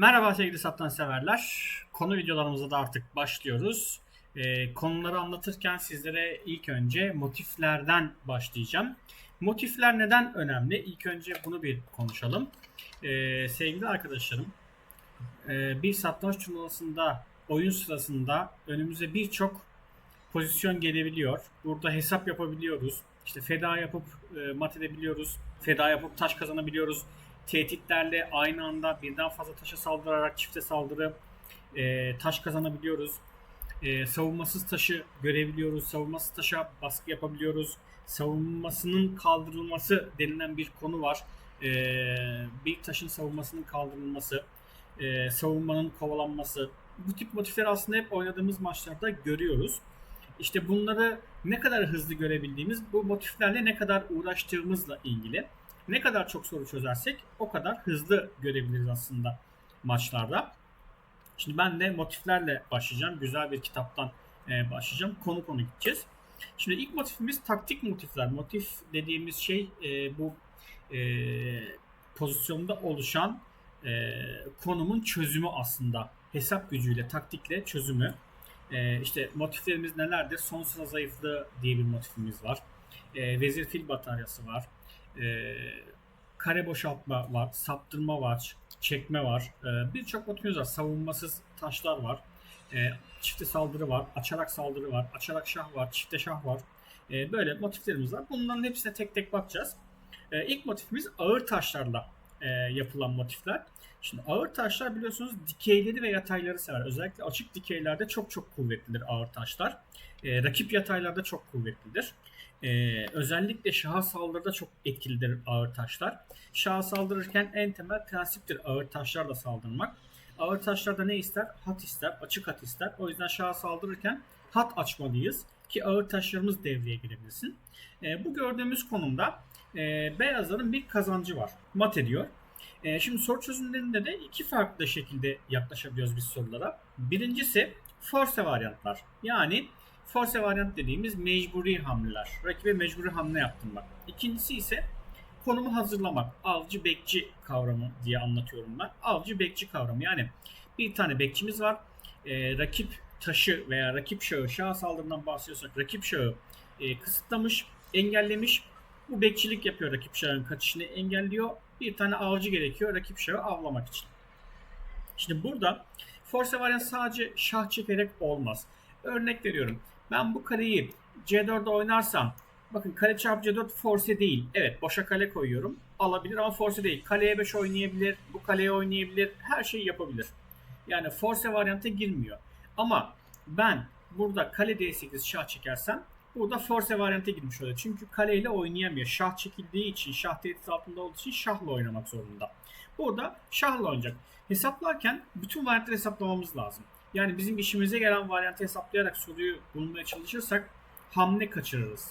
Merhaba sevgili satranç severler. Konu videolarımıza da artık başlıyoruz. Ee, konuları anlatırken sizlere ilk önce motiflerden başlayacağım. Motifler neden önemli? İlk önce bunu bir konuşalım. Ee, sevgili arkadaşlarım, e, bir satranç turnuvasında oyun sırasında önümüze birçok pozisyon gelebiliyor. Burada hesap yapabiliyoruz. İşte feda yapıp e, mat edebiliyoruz. Feda yapıp taş kazanabiliyoruz. Tehditlerle aynı anda birden fazla taşa saldırarak çifte saldırı e, taş kazanabiliyoruz. E, savunmasız taşı görebiliyoruz. Savunmasız taşa baskı yapabiliyoruz. Savunmasının kaldırılması denilen bir konu var. E, bir taşın savunmasının kaldırılması, e, savunmanın kovalanması. Bu tip motifleri aslında hep oynadığımız maçlarda görüyoruz. İşte bunları ne kadar hızlı görebildiğimiz bu motiflerle ne kadar uğraştığımızla ilgili. Ne kadar çok soru çözersek o kadar hızlı görebiliriz aslında maçlarda. Şimdi ben de motiflerle başlayacağım. Güzel bir kitaptan e, başlayacağım. Konu konu gideceğiz. Şimdi ilk motifimiz taktik motifler. Motif dediğimiz şey e, bu e, pozisyonda oluşan e, konumun çözümü aslında. Hesap gücüyle, taktikle çözümü. E, işte motiflerimiz nelerdir? Son sıra zayıflığı diye bir motifimiz var. E, vezir fil bataryası var. E, kare boşaltma var, saptırma var, çekme var. E, Birçok motifimiz var. Savunmasız taşlar var. E, çifte saldırı var, açarak saldırı var, açarak şah var, çifte şah var. E, böyle motiflerimiz var. Bunların hepsine tek tek bakacağız. E, ilk motifimiz ağır taşlarla e, yapılan motifler. Şimdi ağır taşlar biliyorsunuz dikeyleri ve yatayları sever. Özellikle açık dikeylerde çok çok kuvvetlidir ağır taşlar. E, rakip yataylarda çok kuvvetlidir. E, özellikle şaha saldırıda çok etkilidir ağır taşlar. Şaha saldırırken en temel prensiptir ağır taşlarla saldırmak. Ağır taşlarda ne ister? Hat ister, açık hat ister. O yüzden şaha saldırırken hat açmalıyız ki ağır taşlarımız devreye girebilsin. E, bu gördüğümüz konumda e, beyazların bir kazancı var. Mat ediyor. E, şimdi soru çözümlerinde de iki farklı şekilde yaklaşabiliyoruz biz sorulara. Birincisi force varyantlar. Yani force varyant dediğimiz mecburi hamleler. Rakibe mecburi hamle yaptım bak. İkincisi ise konumu hazırlamak. Avcı bekçi kavramı diye anlatıyorum ben. Avcı bekçi kavramı. Yani bir tane bekçimiz var. E, rakip taşı veya rakip şahı şah saldırından bahsediyorsak rakip şahı e, kısıtlamış, engellemiş. Bu bekçilik yapıyor rakip şahın kaçışını engelliyor. Bir tane avcı gerekiyor rakip şahı avlamak için. Şimdi burada force variant sadece şah çekerek olmaz. Örnek veriyorum. Ben bu kareyi C4'de oynarsam bakın kare çarpı C4 force değil. Evet boşa kale koyuyorum. Alabilir ama force değil. Kaleye 5 oynayabilir. Bu kaleye oynayabilir. Her şeyi yapabilir. Yani force varyanta girmiyor. Ama ben burada kale D8 şah çekersem burada force varyante girmiş oluyor. Çünkü kaleyle oynayamıyor. Şah çekildiği için, şah tehdit altında olduğu için şahla oynamak zorunda. Burada şahla oynayacak. Hesaplarken bütün varyantları hesaplamamız lazım. Yani bizim işimize gelen varyantı hesaplayarak soruyu bulmaya çalışırsak hamle kaçırırız.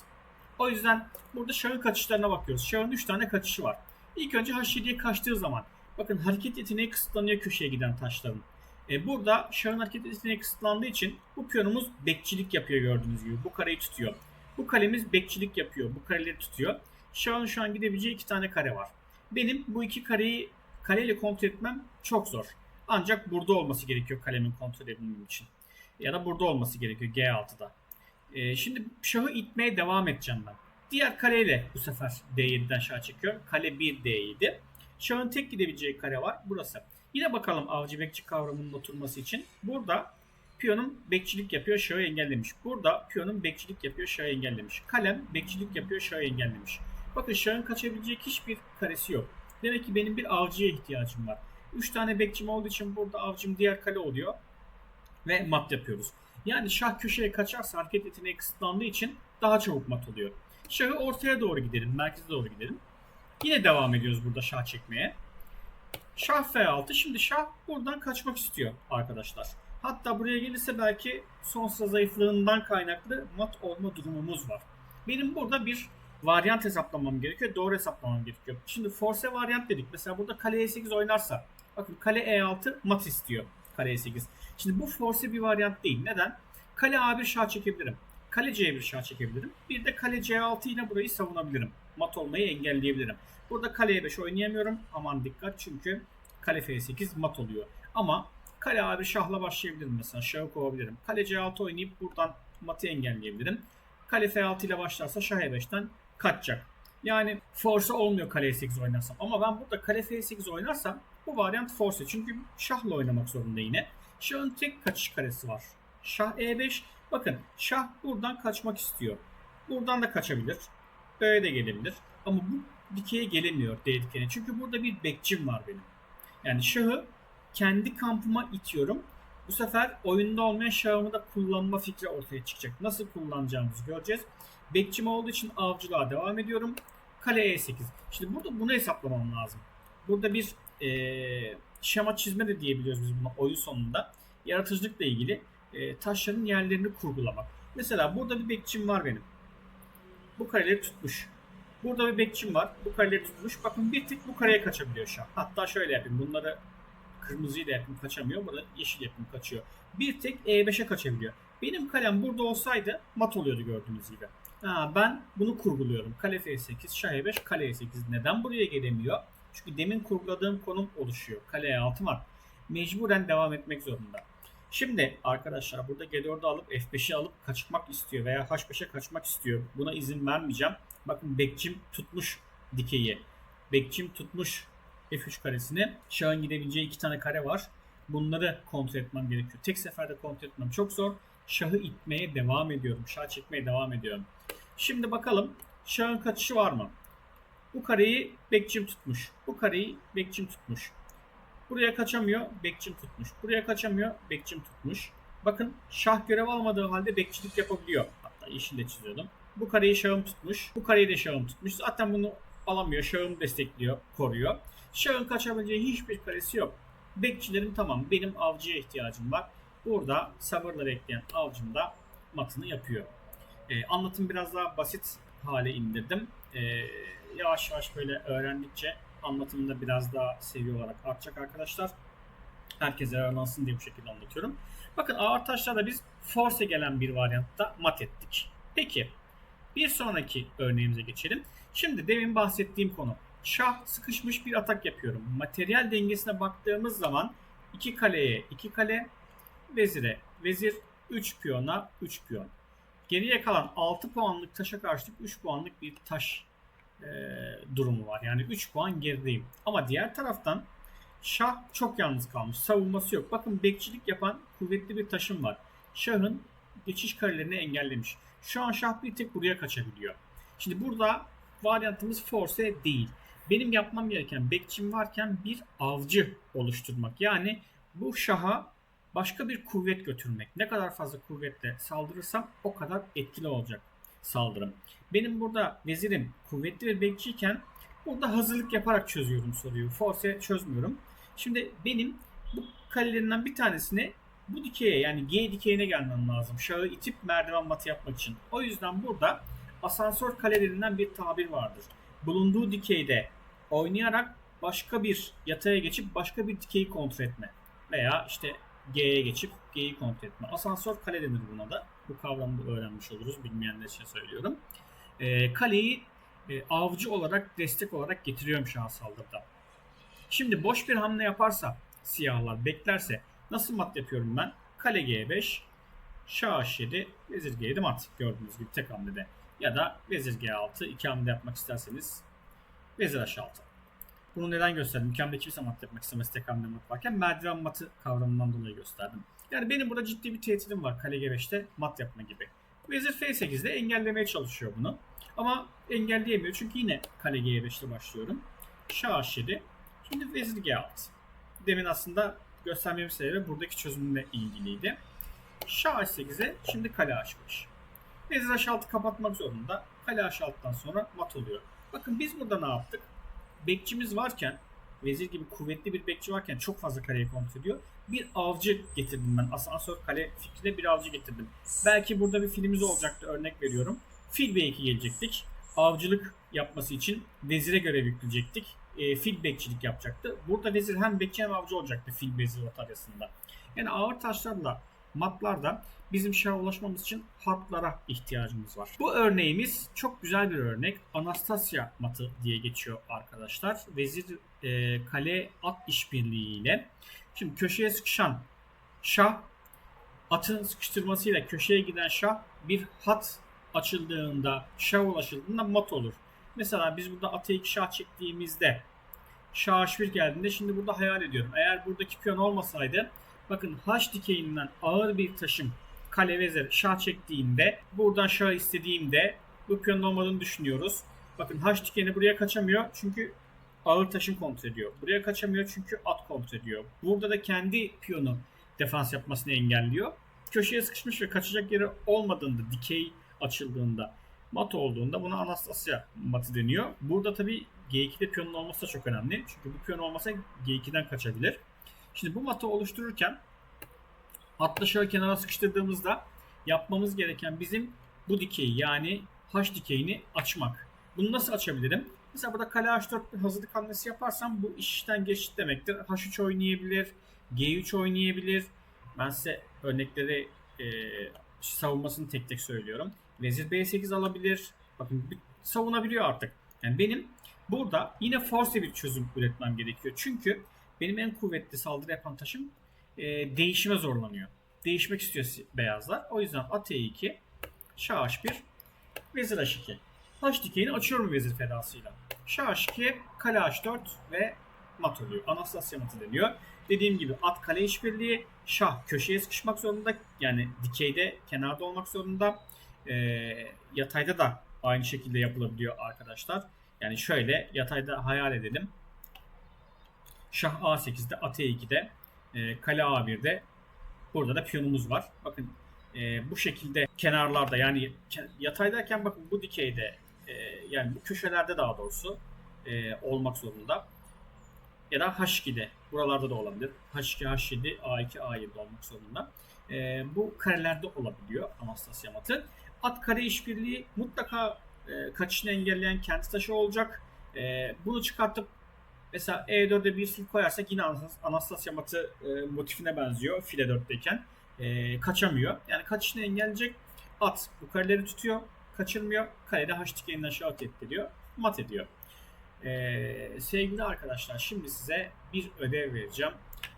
O yüzden burada şahın kaçışlarına bakıyoruz. Şahın 3 tane kaçışı var. İlk önce H7'ye kaçtığı zaman bakın hareket yeteneği kısıtlanıyor köşeye giden taşların. E burada şahın hareket yeteneği kısıtlandığı için bu piyonumuz bekçilik yapıyor gördüğünüz gibi. Bu kareyi tutuyor. Bu kalemiz bekçilik yapıyor. Bu kareleri tutuyor. Şahın şu an gidebileceği iki tane kare var. Benim bu iki kareyi kaleyle kontrol etmem çok zor. Ancak burada olması gerekiyor kalemin kontrol edebilmem için. Ya da burada olması gerekiyor G6'da. E, şimdi şahı itmeye devam edeceğim ben. Diğer kareyle bu sefer D7'den şah çekiyor. Kale 1 D7. Şahın tek gidebileceği kare var. Burası. Yine bakalım avcı bekçi kavramının oturması için. Burada piyonum bekçilik yapıyor, şahı engellemiş. Burada piyonum bekçilik yapıyor, şahı engellemiş. Kalem bekçilik yapıyor, şahı engellemiş. Bakın şahın kaçabilecek hiçbir karesi yok. Demek ki benim bir avcıya ihtiyacım var. 3 tane bekçim olduğu için burada avcım diğer kale oluyor. Ve mat yapıyoruz. Yani şah köşeye kaçarsa hareket yeteneği kısıtlandığı için daha çabuk mat oluyor. Şahı ortaya doğru gidelim, merkeze doğru gidelim. Yine devam ediyoruz burada şah çekmeye. Şah F6. Şimdi şah buradan kaçmak istiyor arkadaşlar. Hatta buraya gelirse belki son zayıflığından kaynaklı mat olma durumumuz var. Benim burada bir varyant hesaplamam gerekiyor. Doğru hesaplamam gerekiyor. Şimdi force varyant dedik. Mesela burada kale E8 oynarsa. Bakın kale E6 mat istiyor. Kale E8. Şimdi bu force bir varyant değil. Neden? Kale A1 şah çekebilirim. Kale C1 şah çekebilirim. Bir de kale C6 ile burayı savunabilirim. Mat olmayı engelleyebilirim. Burada kale E5 oynayamıyorum. Aman dikkat çünkü kale F8 mat oluyor. Ama kale abi şahla başlayabilirim mesela. Şahı kovabilirim. Kale C6 oynayıp buradan matı engelleyebilirim. Kale F6 ile başlarsa şah E5'ten kaçacak. Yani force olmuyor kale E8 oynarsam. Ama ben burada kale F8 oynarsam bu varyant force. Çünkü şahla oynamak zorunda yine. Şahın tek kaçış karesi var. Şah E5. Bakın şah buradan kaçmak istiyor. Buradan da kaçabilir. Böyle de gelebilir. Ama bu dikeye gelemiyor D dikene. Çünkü burada bir bekçim var benim. Yani şahı kendi kampıma itiyorum. Bu sefer oyunda olmayan şahımı da kullanma fikri ortaya çıkacak. Nasıl kullanacağımızı göreceğiz. Bekçim olduğu için avcılığa devam ediyorum. Kale E8. Şimdi burada bunu hesaplamam lazım. Burada bir e, şema çizme de diyebiliyoruz biz buna oyun sonunda. Yaratıcılıkla ilgili e, taşların yerlerini kurgulamak. Mesela burada bir bekçim var benim. Bu kareleri tutmuş. Burada bir bekçim var. Bu kareleri tutmuş. Bakın bir tık bu kareye kaçabiliyor şu an. Hatta şöyle yapayım. Bunları kırmızıyı da yapayım kaçamıyor. Burada yeşil yapayım kaçıyor. Bir tek E5'e kaçabiliyor. Benim kalem burada olsaydı mat oluyordu gördüğünüz gibi. Ha, ben bunu kurguluyorum. Kale F8, Şah E5, Kale E8. Neden buraya gelemiyor? Çünkü demin kurguladığım konum oluşuyor. Kale E6 var. Mecburen devam etmek zorunda. Şimdi arkadaşlar burada G4'ü alıp F5'i alıp kaçmak istiyor veya H5'e kaçmak istiyor. Buna izin vermeyeceğim. Bakın bekçim tutmuş dikeyi. Bekçim tutmuş F3 karesini. Şahın gidebileceği iki tane kare var. Bunları kontrol etmem gerekiyor. Tek seferde kontrol etmem çok zor. Şahı itmeye devam ediyorum. Şah çekmeye devam ediyorum. Şimdi bakalım şahın kaçışı var mı? Bu kareyi bekçim tutmuş. Bu kareyi bekçim tutmuş. Buraya kaçamıyor, bekçim tutmuş. Buraya kaçamıyor, bekçim tutmuş. Bakın şah görev almadığı halde bekçilik yapabiliyor. Hatta yeşille çiziyordum. Bu kareyi şahım tutmuş. Bu kareyi de şahım tutmuş. Zaten bunu alamıyor. Şahım destekliyor, koruyor. Şahın kaçabileceği hiçbir karesi yok. Bekçilerim tamam. Benim avcıya ihtiyacım var. Burada sabırla bekleyen avcım da matını yapıyor. Ee, anlatım biraz daha basit hale indirdim. Ee, yavaş yavaş böyle öğrendikçe anlatımında biraz daha seviye olarak artacak arkadaşlar. Herkes yararlansın diye bu şekilde anlatıyorum. Bakın ağır taşlarda biz force gelen bir varyantta mat ettik. Peki bir sonraki örneğimize geçelim. Şimdi demin bahsettiğim konu. Şah sıkışmış bir atak yapıyorum. Materyal dengesine baktığımız zaman iki kaleye iki kale, vezire vezir, 3 piyona 3 piyon. Geriye kalan 6 puanlık taşa karşılık 3 puanlık bir taş e, durumu var. Yani 3 puan gerideyim. Ama diğer taraftan Şah çok yalnız kalmış. Savunması yok. Bakın bekçilik yapan kuvvetli bir taşım var. Şah'ın geçiş karelerini engellemiş. Şu an Şah bir tek buraya kaçabiliyor. Şimdi burada varyantımız force değil. Benim yapmam gereken bekçim varken bir avcı oluşturmak. Yani bu Şah'a başka bir kuvvet götürmek. Ne kadar fazla kuvvetle saldırırsam o kadar etkili olacak saldırım. Benim burada vezirim kuvvetli bir bekçiyken burada hazırlık yaparak çözüyorum soruyu. Force çözmüyorum. Şimdi benim bu kalelerinden bir tanesine bu dikeye yani G dikeyine gelmem lazım. Şahı itip merdiven matı yapmak için. O yüzden burada asansör kalelerinden bir tabir vardır. Bulunduğu dikeyde oynayarak başka bir yataya geçip başka bir dikeyi kontrol etme. Veya işte G'ye geçip G'yi kontrol etme. Asansör kale denir buna da. Bu kavramı öğrenmiş oluruz. Bilmeyenler için söylüyorum. E, kaleyi e, avcı olarak, destek olarak getiriyorum şah saldırıda. Şimdi boş bir hamle yaparsa siyahlar beklerse nasıl mat yapıyorum ben? Kale G5, Şah H7, Vezir G7 mat gördüğünüz gibi tek hamlede. Ya da Vezir G6 iki hamle yapmak isterseniz Vezir H6. Bunu neden gösterdim? Mükemmel kimse mat yapmak istemez tek hamle mat varken merdiven matı kavramından dolayı gösterdim. Yani benim burada ciddi bir tehditim var kale G5'te mat yapma gibi. Vezir F8'de engellemeye çalışıyor bunu. Ama engelleyemiyor çünkü yine kale G5'te başlıyorum. Şah H7. Şimdi Vezir G6. Demin aslında göstermemin sebebi buradaki çözümle ilgiliydi. Şah H8'e şimdi kale H5. Vezir H6 kapatmak zorunda. Kale H6'dan sonra mat oluyor. Bakın biz burada ne yaptık? Bekçimiz varken vezir gibi kuvvetli bir bekçi varken çok fazla kareyi kontrol ediyor. Bir avcı getirdim ben. Asansör kale fikrine bir avcı getirdim. Belki burada bir filmimiz olacaktı örnek veriyorum. Fil B2 gelecektik. Avcılık yapması için vezire görev yükleyecektik. E, fil bekçilik yapacaktı. Burada vezir hem bekçi hem avcı olacaktı fil vezir bataryasında. Yani ağır taşlarla matlarda bizim şaha ulaşmamız için hatlara ihtiyacımız var. Bu örneğimiz çok güzel bir örnek. Anastasia matı diye geçiyor arkadaşlar. Vezir e, kale at işbirliğiyle Şimdi köşeye sıkışan şah atın sıkıştırmasıyla köşeye giden şah bir hat açıldığında, şah ulaşıldığında mat olur. Mesela biz burada atı iki şah çektiğimizde şah h1 geldiğinde şimdi burada hayal ediyorum. Eğer buradaki piyon olmasaydı bakın h dikeyinden ağır bir taşım kale vezir şah çektiğinde buradan şah istediğimde bu piyonun olmadığını düşünüyoruz. Bakın h dikeni buraya kaçamıyor çünkü ağır taşım kontrol ediyor. Buraya kaçamıyor çünkü at kontrol ediyor. Burada da kendi piyonu defans yapmasını engelliyor. Köşeye sıkışmış ve kaçacak yeri olmadığında, dikey açıldığında, mat olduğunda buna Anastasia matı deniyor. Burada tabi G2'de piyonun olması da çok önemli. Çünkü bu piyon olmasa G2'den kaçabilir. Şimdi bu matı oluştururken atla şöyle kenara sıkıştırdığımızda yapmamız gereken bizim bu dikeyi yani H dikeyini açmak. Bunu nasıl açabilirim? Mesela burada kale H4 bir hazırlık hamlesi yaparsam bu işten geçit demektir. H3 oynayabilir, G3 oynayabilir. Ben size örnekleri e, savunmasını tek tek söylüyorum. Vezir B8 alabilir. Bakın savunabiliyor artık. Yani benim burada yine force bir çözüm üretmem gerekiyor. Çünkü benim en kuvvetli saldırı yapan taşım e, değişime zorlanıyor. Değişmek istiyor beyazlar. O yüzden at E2, şah H1, vezir H2. H dikeyini açıyorum vezir fedasıyla. Şah H2, kale H4 ve mat oluyor. Anastasia matı deniyor. Dediğim gibi at kale işbirliği, şah köşeye sıkışmak zorunda. Yani dikeyde kenarda olmak zorunda. Ee, yatayda da aynı şekilde yapılabiliyor arkadaşlar. Yani şöyle yatayda hayal edelim. Şah A8'de, at E2'de, e, kale A1'de. Burada da piyonumuz var. Bakın e, bu şekilde kenarlarda yani ke- yataydayken bakın bu dikeyde e, yani bu köşelerde daha doğrusu e, olmak zorunda. Ya da H2'de buralarda da olabilir. H2, H7, A2, A7 olmak zorunda. E, bu karelerde olabiliyor Anastasia matı. At kare işbirliği mutlaka e, kaçışını engelleyen kendi taşı olacak. E, bunu çıkartıp mesela E4'e bir fil koyarsak yine Anas- Anastasia matı e, motifine benziyor file 4'teyken. E, kaçamıyor. Yani kaçışını engelleyecek at bu kareleri tutuyor. Kaçırmıyor. Kalede H dikeninden aşağı at ettiriyor. Mat ediyor. Ee, sevgili arkadaşlar şimdi size bir ödev vereceğim.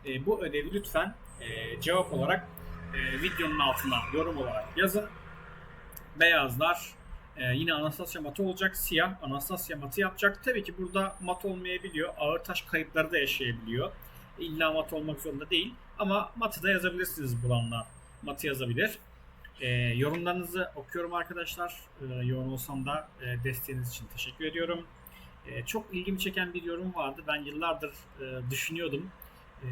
Ee, bu ödevi lütfen e, cevap olarak e, videonun altına yorum olarak yazın. Beyazlar e, yine Anastasia matı olacak. Siyah Anastasia matı yapacak. Tabii ki burada mat olmayabiliyor. Ağır taş kayıpları da yaşayabiliyor. İlla mat olmak zorunda değil. Ama matı da yazabilirsiniz bulanlar. Matı yazabilir. E, yorumlarınızı okuyorum arkadaşlar. E, yoğun olsam da e, desteğiniz için teşekkür ediyorum. E, çok ilgimi çeken bir yorum vardı. Ben yıllardır e, düşünüyordum. E,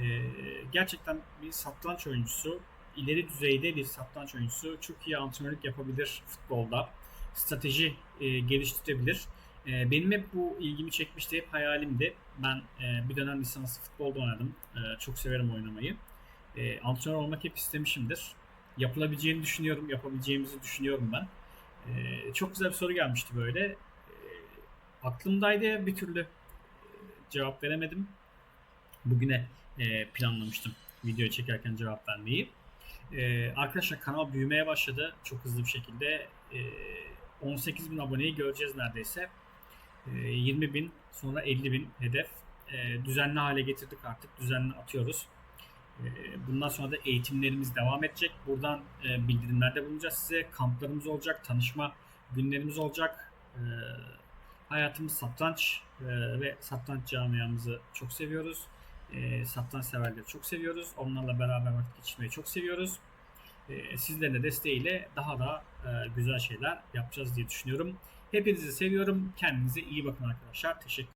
gerçekten bir satranç oyuncusu, ileri düzeyde bir satranç oyuncusu çok iyi antrenörlük yapabilir futbolda. Strateji e, geliştirebilir. E, benim hep bu ilgimi çekmişti, hep hayalimdi. Ben e, bir dönem lisanslı futbolda oynadım. E, çok severim oynamayı. E, antrenör olmak hep istemişimdir. Yapılabileceğini düşünüyorum, yapabileceğimizi düşünüyorum ben. E, çok güzel bir soru gelmişti böyle. E, aklımdaydı bir türlü cevap veremedim. Bugüne e, planlamıştım video çekerken cevap vermeyi. E, arkadaşlar kanal büyümeye başladı çok hızlı bir şekilde. E, 18 bin aboneyi göreceğiz neredeyse. E, 20 bin sonra 50 bin hedef. E, düzenli hale getirdik artık. Düzenli atıyoruz. E, bundan sonra da eğitimlerimiz devam edecek. Buradan e, bildirimlerde bulunacağız size. Kamplarımız olacak, tanışma günlerimiz olacak. Hayatımız satranç e, ve satranç camiamızı çok seviyoruz. Satranç severleri çok seviyoruz. Onlarla beraber vakit geçirmeyi çok seviyoruz. E, sizlerin de desteğiyle daha da e, güzel şeyler yapacağız diye düşünüyorum. Hepinizi seviyorum. Kendinize iyi bakın arkadaşlar. Teşekkür